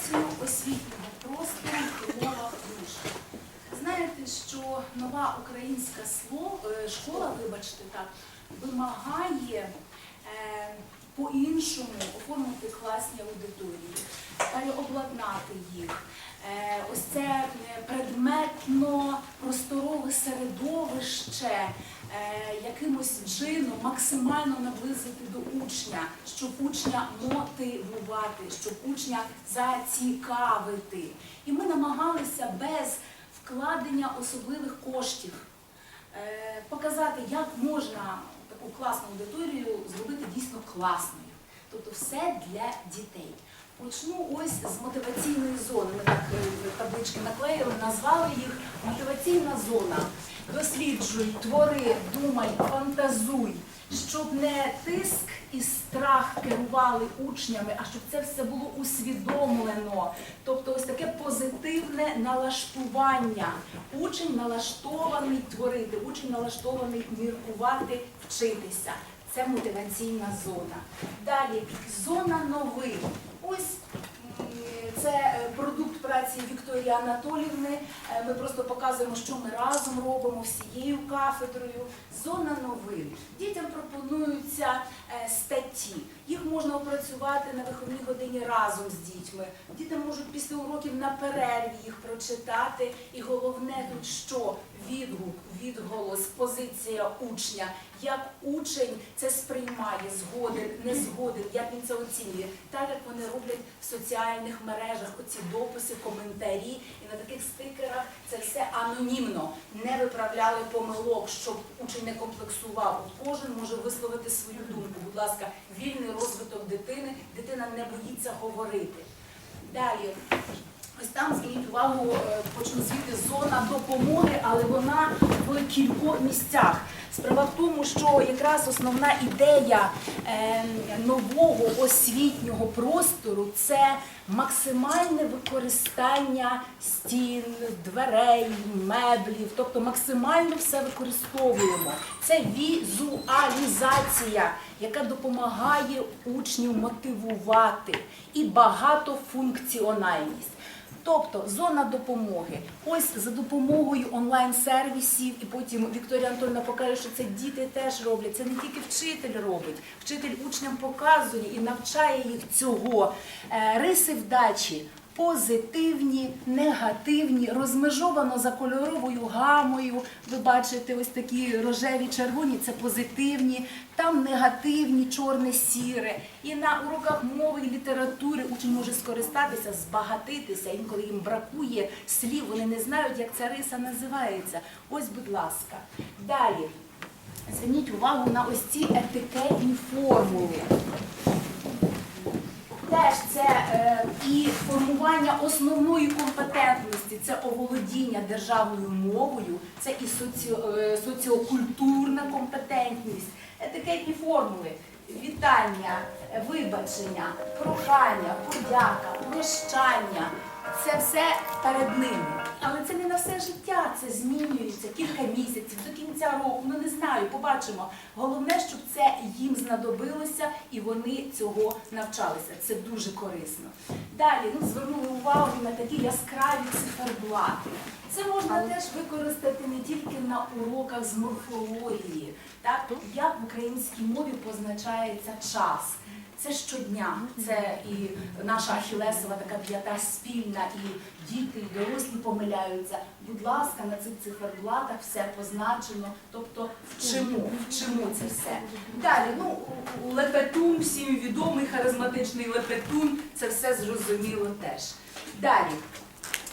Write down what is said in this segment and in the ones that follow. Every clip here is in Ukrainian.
мотивацію освітнього простору в умовах душ. Знаєте, що нова українська е, школа, вибачте так, вимагає е, по-іншому оформити класні аудиторії, переобладнати їх. Е, ось це е, предметно-просторове середовище якимось чином максимально наблизити до учня, щоб учня мотивувати, щоб учня зацікавити. І ми намагалися без вкладення особливих коштів е, показати, як можна таку класну аудиторію зробити дійсно класною. Тобто все для дітей. Почну ось з мотиваційної зони. Ми так е, таблички наклеїли, назвали їх мотиваційна зона. Досліджуй, твори, думай, фантазуй, щоб не тиск і страх керували учнями, а щоб це все було усвідомлено. Тобто ось таке позитивне налаштування. Учень налаштований творити, учень налаштований міркувати, вчитися. Це мотиваційна зона. Далі зона новин. Ось це е, продукт праці Вікторії Анатолівни. Е, Ми просто показуємо, що ми разом робимо всією кафедрою. Зона новин. Дітям пропонуються е, статті. Їх можна опрацювати на виховній годині разом з дітьми. Діти можуть після уроків на перерві їх прочитати. І головне тут що? Відгук, відголос, позиція учня. Як учень це сприймає, згоден, не згоден, як він це оцінює, так як вони роблять в соціальних мережах оці дописи, коментарі, і на таких стикерах це все анонімно. Не виправляли помилок, щоб учень не комплексував. Кожен може висловити свою думку. Будь ласка, вільний розвиток дитини, дитина не боїться говорити. Далі. Ось там зверніть увагу, е, почну звідти зона допомоги, але вона в кількох місцях. Справа в тому, що якраз основна ідея е, нового освітнього простору це максимальне використання стін, дверей, меблів, тобто максимально все використовуємо. Це візуалізація, яка допомагає учнів мотивувати і багатофункціональність. Тобто зона допомоги. Ось за допомогою онлайн-сервісів, і потім Вікторія Антонівна покаже, що це діти теж роблять. Це не тільки вчитель робить. Вчитель учням показує і навчає їх цього. Е, Риси вдачі. Позитивні, негативні, розмежовано за кольоровою гамою. Ви бачите, ось такі рожеві, червоні це позитивні, там негативні, чорне, сіре. І на уроках мови і літератури учень може скористатися, збагатитися. Інколи їм бракує слів, вони не знають, як ця риса називається. Ось, будь ласка. Далі. Зверніть увагу на ось ці етикетні формули. Теж це е, і формування основної компетентності, це оволодіння державною мовою, це і соціо, е, соціокультурна компетентність, етикетні формули, вітання, е, вибачення, прохання, подяка, прощання. Це все перед ними. Але це не на все життя, це змінюється кілька місяців до кінця року. Ну не знаю, побачимо. Головне, щоб це їм знадобилося і вони цього навчалися. Це дуже корисно. Далі ну, звернули увагу на такі яскраві циферблати. Це можна теж використати не тільки на уроках з морфології, так як в українській мові позначається час. Це щодня, це і наша ахілесова така п'ята спільна, і діти, і дорослі помиляються. Будь ласка, на цих циферблатах все позначено, тобто вчимо, вчимо це все. Далі, ну лепетун, всім відомий харизматичний лепетун, це все зрозуміло теж. Далі.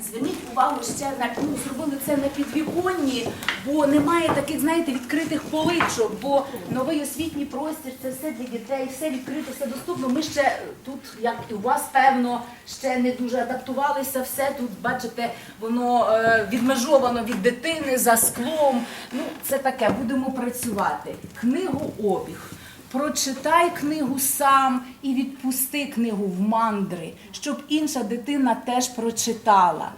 Зверніть увагу ще на ну, зробили це на підвіконні, бо немає таких, знаєте, відкритих поличок, бо новий освітній простір це все для дітей, все відкрито, все доступно. Ми ще тут, як і у вас, певно, ще не дуже адаптувалися. Все тут, бачите, воно е, відмежовано від дитини за склом. Ну, це таке, будемо працювати. Книгообіг. Прочитай книгу сам і відпусти книгу в мандри, щоб інша дитина теж прочитала.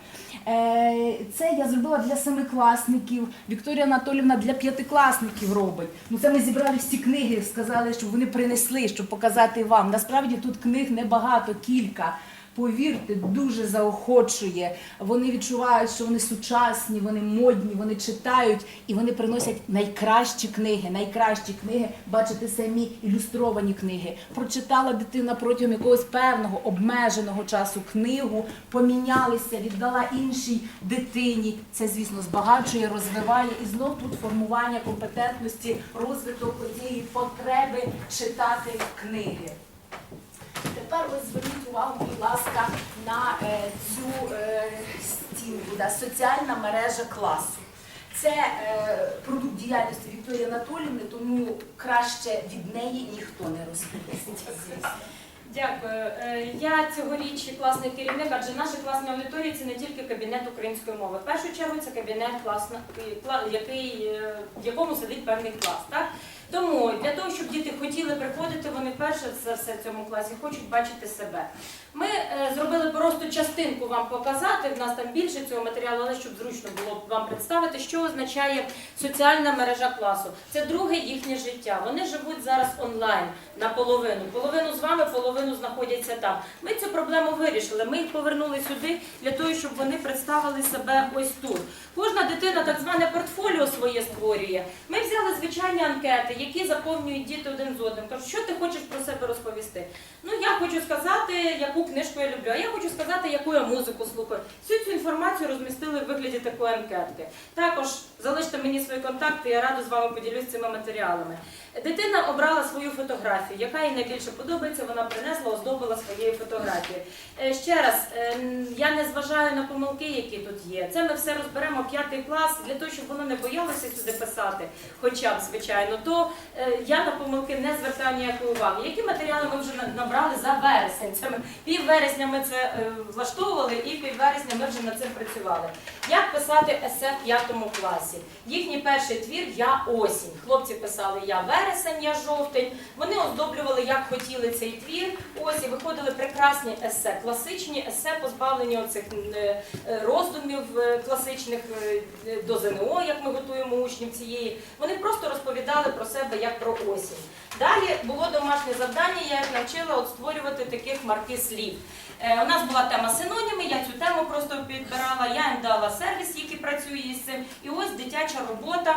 Е, Це я зробила для семикласників. Вікторія Анатолівна для п'ятикласників робить. Ну це ми зібрали всі книги, сказали, щоб вони принесли, щоб показати вам. Насправді тут книг небагато, кілька. Повірте, дуже заохочує. Вони відчувають, що вони сучасні, вони модні, вони читають і вони приносять найкращі книги. Найкращі книги, бачите, самі ілюстровані книги. Прочитала дитина протягом якогось певного обмеженого часу книгу, помінялися, віддала іншій дитині. Це, звісно, збагачує, розвиває і знов тут формування компетентності, розвиток цієї потреби читати книги. Тепер ось зверніть увагу, будь ласка, на е, цю е, стінку, да, соціальна мережа класу. Це е, продукт діяльності Вікторії Анатоліївни, тому краще від неї ніхто не розповість. Дякую. Е, Я цьогоріч класний керівник, адже наша класна аудиторія це не тільки кабінет української мови. В першу чергу це кабінет класна, який, в якому сидить певний клас. Так? Тому для того, щоб діти хотіли приходити, вони перше за все в цьому класі хочуть бачити себе. Ми е, зробили просто частинку вам показати. В нас там більше цього матеріалу, але щоб зручно було вам представити, що означає соціальна мережа класу. Це друге їхнє життя. Вони живуть зараз онлайн наполовину. Половину з вами, половину знаходяться там. Ми цю проблему вирішили. Ми їх повернули сюди для того, щоб вони представили себе ось тут. Кожна дитина так зване портфоліо своє створює. Ми звичайні анкети, які заповнюють діти один з одним. Кажуть, що ти хочеш про себе розповісти? Ну я хочу сказати, яку книжку я люблю, а я хочу сказати, яку я музику слухаю. Всю цю інформацію розмістили в вигляді такої анкетки. Також залиште мені свої контакти, я радо з вами поділюсь цими матеріалами. Дитина обрала свою фотографію, яка їй найбільше подобається. Вона принесла, оздобила своєю фотографією. Е, Ще раз, е, я не зважаю на помилки, які тут є. Це ми все розберемо п'ятий клас для того, щоб воно не боялося сюди писати, хоча звичайно. То е, я на помилки не звертаю ніякої уваги. Які матеріали ми вже набрали за вересень? Це ми пів вересня ми це е, влаштовували, і пів вересня ми вже над цим працювали. Як писати есе в п'ятому класі? Їхній перший твір Я осінь. Хлопці писали Я вересень, я жовтень. Вони оздоблювали, як хотіли цей твір. Ось і виходили прекрасні есе, класичні есе, позбавлені оцих е, роздумів класичних до ЗНО, як ми готуємо учнів цієї. Вони просто розповідали про себе як про осінь. Далі було домашнє завдання, я їх навчила от створювати таких марки слів. Е, у нас була тема синоніми, я цю тему просто підбирала, я їм дала сервіс, який працює із цим. І ось дитяча робота.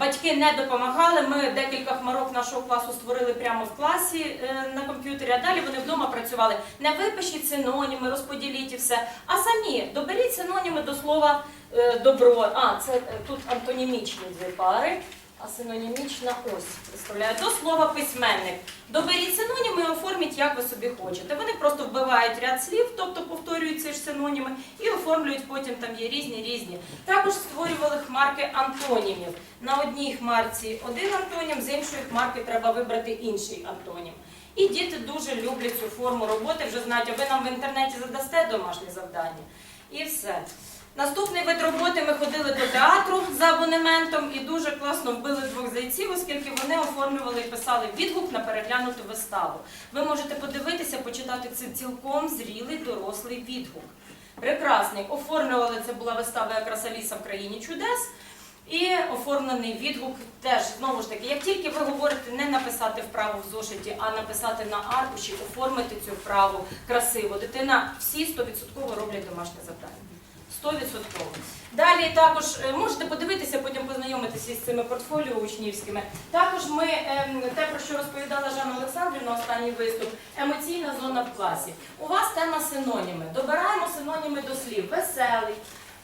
Батьки не допомагали. Ми декілька хмарок нашого класу створили прямо в класі е, на комп'ютері, а далі вони вдома працювали. Не випишіть синоніми, розподіліть і все. А самі доберіть синоніми до слова е, добро. А, це е, тут антонімічні дві пари. А синонімічна ось представляю до слова письменник. Доберіть синоніми і оформіть, як ви собі хочете. Вони просто вбивають ряд слів, тобто повторюють ці ж синоніми, і оформлюють потім там є різні різні. Також створювали хмарки антонімів. На одній хмарці один антонім, з іншої хмарки треба вибрати інший антонім. І діти дуже люблять цю форму роботи, вже знають, а ви нам в інтернеті задасте домашнє завдання. І все. Наступний вид роботи ми ходили до театру за абонементом і дуже класно вбили двох зайців, оскільки вони оформлювали і писали відгук на переглянуту виставу. Ви можете подивитися, почитати це цілком зрілий дорослий відгук. Прекрасний. Оформлювали це була вистава якраз Аліса в країні чудес. І оформлений відгук теж знову ж таки, як тільки ви говорите не написати вправу в зошиті, а написати на аркуші, оформити цю вправу красиво. Дитина всі 100% роблять домашнє завдання. 100%. Далі також е, можете подивитися, потім познайомитися з цими портфоліо учнівськими. Також ми ем, те, про що розповідала Жанна Олександрівна, останній виступ, емоційна зона в класі. У вас тема синоніми. Добираємо синоніми до слів: веселий,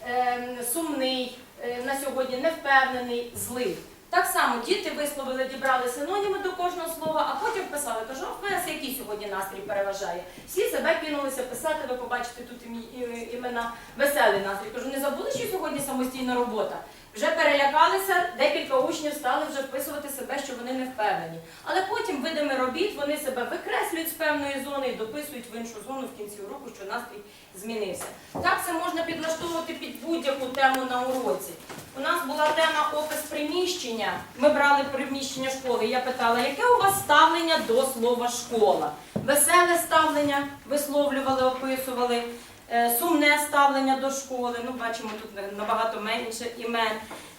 ем, сумний, е, на сьогодні невпевнений, злий. Так само діти висловили, дібрали синоніми до кожного слова, а потім писали, кажу, в вас який сьогодні настрій переважає. Всі себе кинулися писати, ви побачите тут імена веселий настрій. Кажу, не забули, що сьогодні самостійна робота. Вже перелякалися, декілька учнів стали вже вписувати себе, що вони не впевнені. Але потім видами робіт вони себе викреслюють з певної зони і дописують в іншу зону в кінці уроку, що настрій змінився. Так це можна підлаштовувати під будь-яку тему на уроці. У нас була тема опис приміщення. Ми брали приміщення школи. Я питала, яке у вас ставлення до слова школа? Веселе ставлення висловлювали, описували. Е, Сумне ставлення до школи, ну бачимо тут набагато менше імен.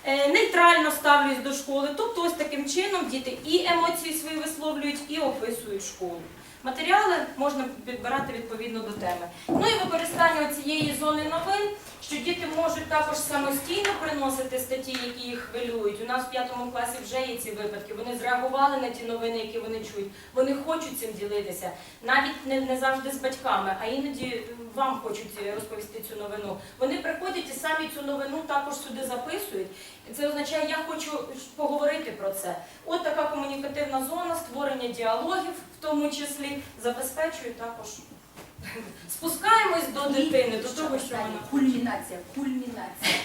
Е, Нейтрально ставлюсь до школи. Тобто, ось таким чином діти і емоції свої висловлюють, і описують школу. Матеріали можна підбирати відповідно до теми. Ну і використання цієї зони новин, що діти можуть також самостійно приносити статті, які їх хвилюють. У нас в п'ятому класі вже є ці випадки. Вони зреагували на ті новини, які вони чують. Вони хочуть цим ділитися, навіть не, не завжди з батьками, а іноді вам хочуть розповісти цю новину. Вони приходять і самі цю новину також сюди записують. Це означає, я хочу поговорити про це. От така комунікативна зона, створення діалогів, тому числі, забезпечує також. Спускаємось до дитини, до того, що вона кульмінація, кульмінація.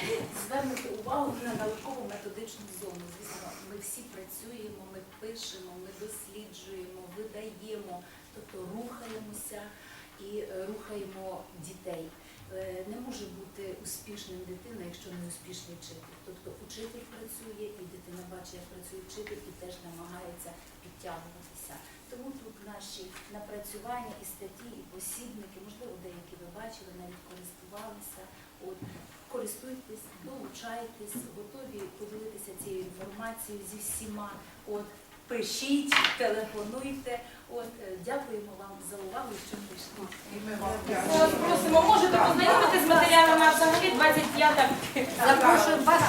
Звернути увагу на наукову методичну зону. Звісно, ми всі працюємо, ми пишемо, ми досліджуємо, видаємо, тобто рухаємося і е, рухаємо дітей. Е, Не може бути успішним дитина, якщо не успішний вчитель. Тобто учитель працює, і дитина бачить, як працює вчитель, і теж намагається підтягуватися. Тому тут наші напрацювання і статті, і посібники, можливо, деякі ви бачили, навіть користувалися. От користуйтесь, долучайтесь, готові поділитися цією інформацією зі всіма. От пишіть, телефонуйте. От е, дякуємо вам за увагу, що прийшли. Ось, просимо, можете познайомитися з матеріалами, а взагалі 25 Запрошую вас.